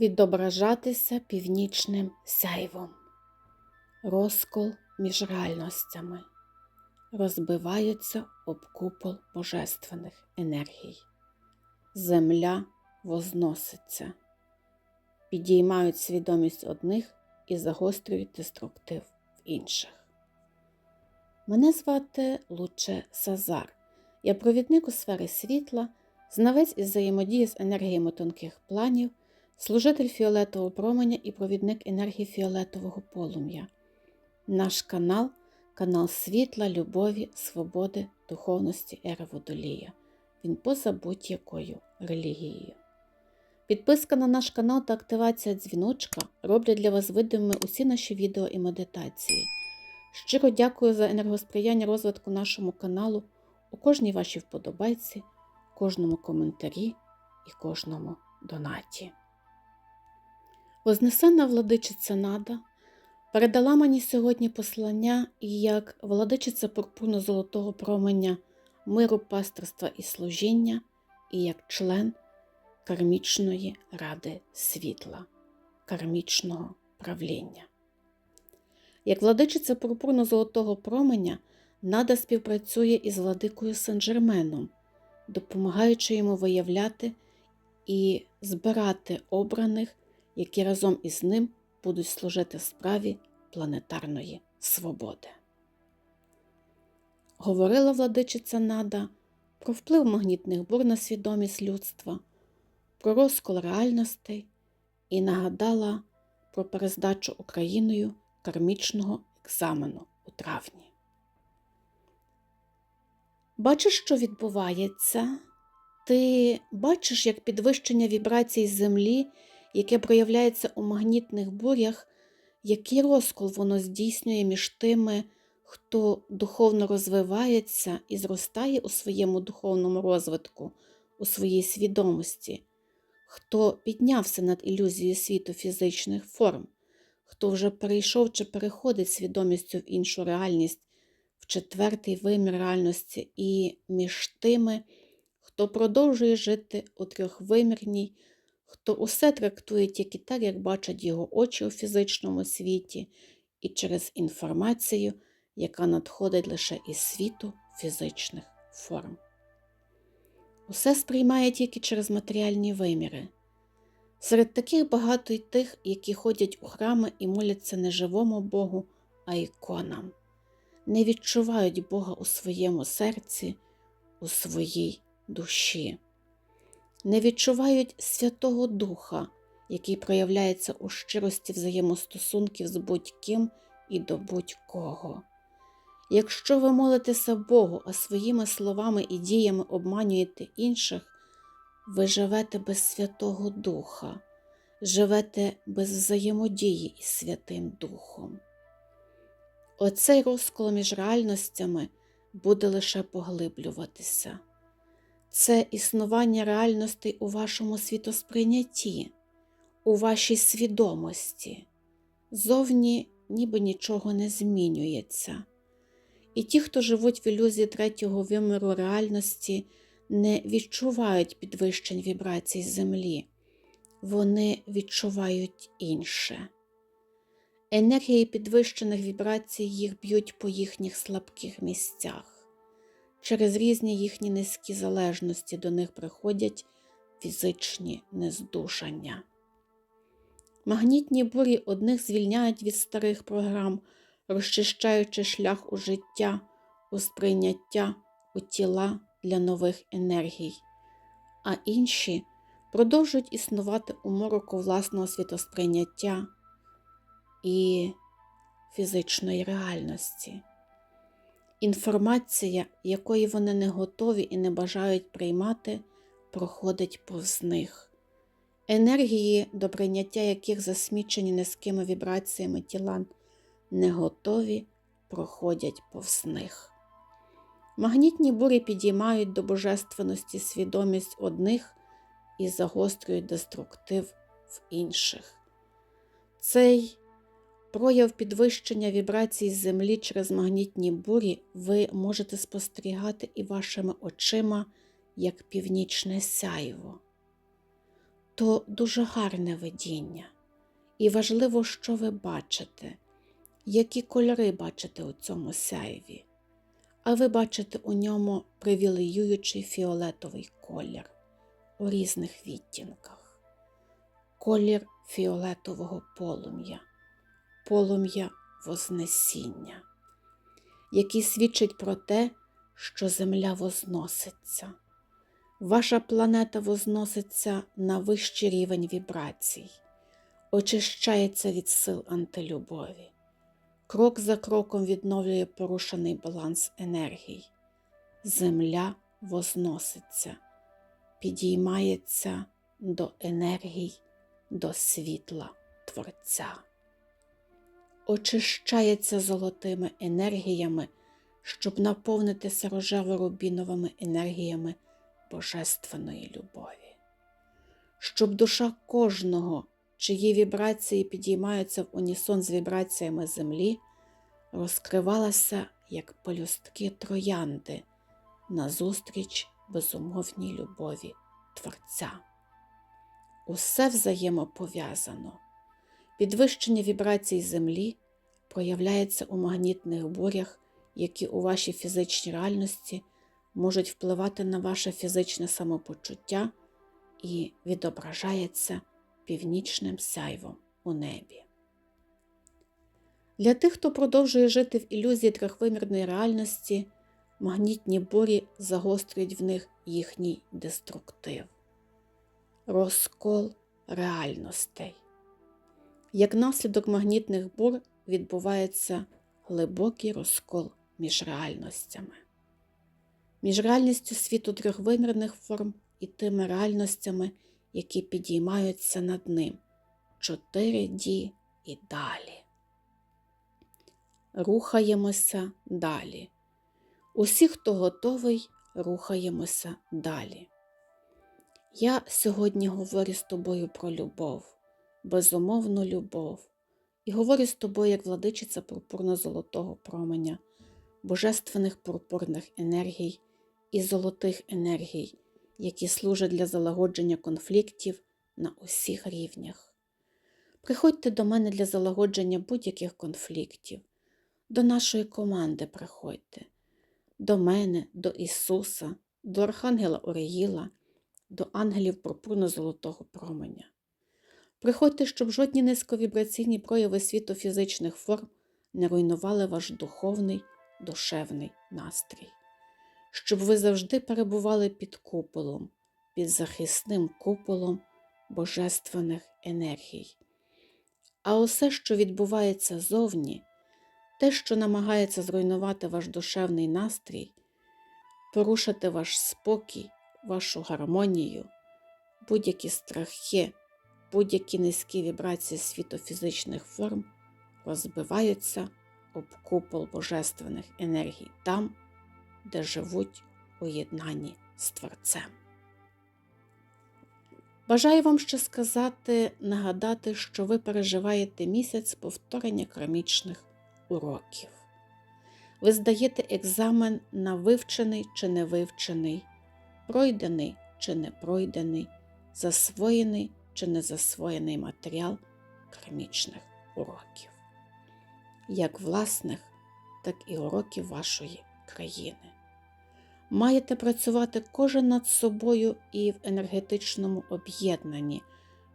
відображатися північним сяйвом, розкол між реальностями, розбиваються об купол божественних енергій. Земля возноситься, підіймають свідомість одних і загострюють деструктив в інших. Мене звати Луче Сазар. Я провідник у сфері світла, знавець із взаємодії з енергіями тонких планів, служитель фіолетового променя і провідник енергії фіолетового полум'я. Наш канал канал світла, любові, свободи, духовності Ери Водолія. Він поза будь-якою релігією. Підписка на наш канал та активація дзвіночка роблять для вас видимими усі наші відео і медитації. Щиро дякую за енергосприяння розвитку нашому каналу у кожній вашій вподобайці, кожному коментарі і кожному донаті. Вознесена владичиця Нада передала мені сьогодні послання як владичиця пурпурно-золотого променя миру, пасторства і служіння, і як член кармічної ради світла, кармічного правління. Як владичиця пурпурно-золотого променя, Нада співпрацює із владикою Сен-Жерменом, допомагаючи йому виявляти і збирати обраних, які разом із ним будуть служити справі планетарної свободи. Говорила владичиця Нада про вплив магнітних бур на свідомість людства, про розкол реальностей і нагадала про перездачу Україною кармічного екзамену у травні. Бачиш, що відбувається? Ти бачиш, як підвищення вібрацій Землі, яке проявляється у магнітних бурях, який розкол воно здійснює між тими, хто духовно розвивається і зростає у своєму духовному розвитку, у своїй свідомості, хто піднявся над ілюзією світу фізичних форм, хто вже перейшов чи переходить свідомістю в іншу реальність, в четвертий вимір реальності, і між тими, хто продовжує жити у трьохвимірній, хто усе трактує тільки так, як бачать його очі у фізичному світі, і через інформацію, яка надходить лише із світу фізичних форм. Усе сприймає тільки через матеріальні виміри. Серед таких багато й тих, які ходять у храми і моляться не живому Богу, а іконам, не відчувають Бога у своєму серці, у своїй душі, не відчувають Святого Духа, який проявляється у щирості взаємостосунків з будь-ким і до будь-кого. Якщо ви молитеся Богу, а своїми словами і діями обманюєте інших, ви живете без Святого Духа, живете без взаємодії із Святим Духом. Оцей розкол між реальностями буде лише поглиблюватися. Це існування реальностей у вашому світосприйнятті, у вашій свідомості. Зовні ніби нічого не змінюється. І ті, хто живуть в ілюзії третього виміру реальності, не відчувають підвищень вібрацій землі, вони відчувають інше. Енергії підвищених вібрацій їх б'ють по їхніх слабких місцях. Через різні їхні низькі залежності до них приходять фізичні нездушання. Магнітні бурі одних звільняють від старих програм, розчищаючи шлях у життя, у сприйняття, у тіла для нових енергій, а інші продовжують існувати у мороку власного світосприйняття і фізичної реальності. Інформація, якої вони не готові і не бажають приймати, проходить повз них. Енергії, до прийняття яких засмічені низькими вібраціями тіла не готові, проходять повз них. Магнітні бурі підіймають до божественності свідомість одних і загострюють деструктив в інших. Цей прояв підвищення вібрацій землі через магнітні бурі ви можете спостерігати і вашими очима як північне сяйво. то дуже гарне видіння. І важливо, що ви бачите, які кольори бачите у цьому сяйві. А ви бачите у ньому привілеюючий фіолетовий колір у різних відтінках. Колір фіолетового полум'я, полум'я Вознесіння, який свідчить про те, що Земля возноситься. Ваша планета возноситься на вищий рівень вібрацій, очищається від сил антилюбові, крок за кроком відновлює порушений баланс енергій. Земля возноситься, підіймається до енергій, до світла Творця, очищається золотими енергіями, щоб наповнитися рожево-рубіновими енергіями божественної любові, щоб душа кожного, чиї вібрації підіймаються в унісон з вібраціями землі, розкривалася як пелюстки троянди назустріч безумовній любові Творця. Усе взаємопов'язано. Підвищення вібрацій Землі проявляється у магнітних бурях, які у вашій фізичній реальності можуть впливати на ваше фізичне самопочуття і відображається північним сяйвом у небі. Для тих, хто продовжує жити в ілюзії трьохвимірної реальності, магнітні бурі загострюють в них їхній деструктив, розкол реальностей. Як наслідок магнітних бур відбувається глибокий розкол між реальностями, між реальністю світу трьохвимірних форм і тими реальностями, які підіймаються над ним 4D і далі. Рухаємося далі. Усі, хто готовий, рухаємося далі. Я сьогодні говорю з тобою про любов, безумовну любов, і говорю з тобою як владичиця пурпурно-золотого променя, божественних пурпурних енергій і золотих енергій, які служать для залагодження конфліктів на усіх рівнях. Приходьте до мене для залагодження будь-яких конфліктів, до нашої команди приходьте, до мене, до Ісуса, до Архангела Оріїла, до ангелів пурпурно-золотого променя. Приходьте, щоб жодні низьковібраційні прояви світу фізичних форм не руйнували ваш духовний, душевний настрій, щоб ви завжди перебували під куполом, під захисним куполом божественних енергій. А усе, що відбувається зовні, те, що намагається зруйнувати ваш душевний настрій, порушити ваш спокій, вашу гармонію, будь-які страхи, будь-які низькі вібрації світу фізичних форм розбиваються об купол божественних енергій там, де живуть у єднанні з Творцем. Бажаю вам ще сказати, нагадати, що ви переживаєте місяць повторення кармічних уроків. Ви здаєте екзамен на вивчений чи не вивчений, пройдений чи не пройдений, засвоєний чи не засвоєний матеріал кармічних уроків, як власних, так і уроків вашої країни. Маєте працювати кожен над собою і в енергетичному об'єднанні,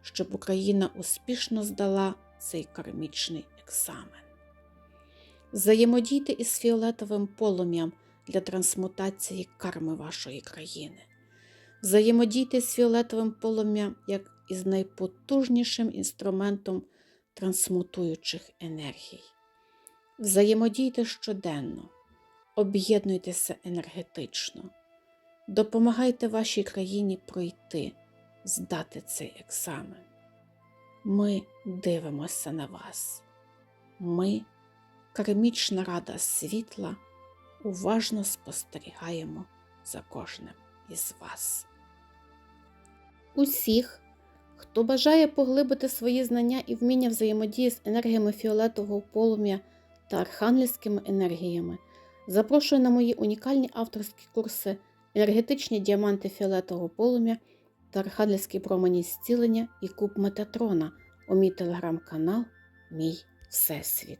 щоб Україна успішно здала цей кармічний екзамен. Взаємодійте із фіолетовим полум'ям для трансмутації карми вашої країни. Взаємодійте з фіолетовим полум'ям як із найпотужнішим інструментом трансмутуючих енергій. Взаємодійте щоденно, об'єднуйтеся енергетично, допомагайте вашій країні пройти, здати цей екзамен. Ми дивимося на вас. Ми, кармічна рада світла, уважно спостерігаємо за кожним із вас. Усіх, хто бажає поглибити свої знання і вміння взаємодії з енергіями фіолетового полум'я та архангельськими енергіями, запрошую на мої унікальні авторські курси енергетичні діаманти фіолетового полум'я та архангельські промені зцілення і куб Метатрона у мій телеграм-канал Мій Всесвіт.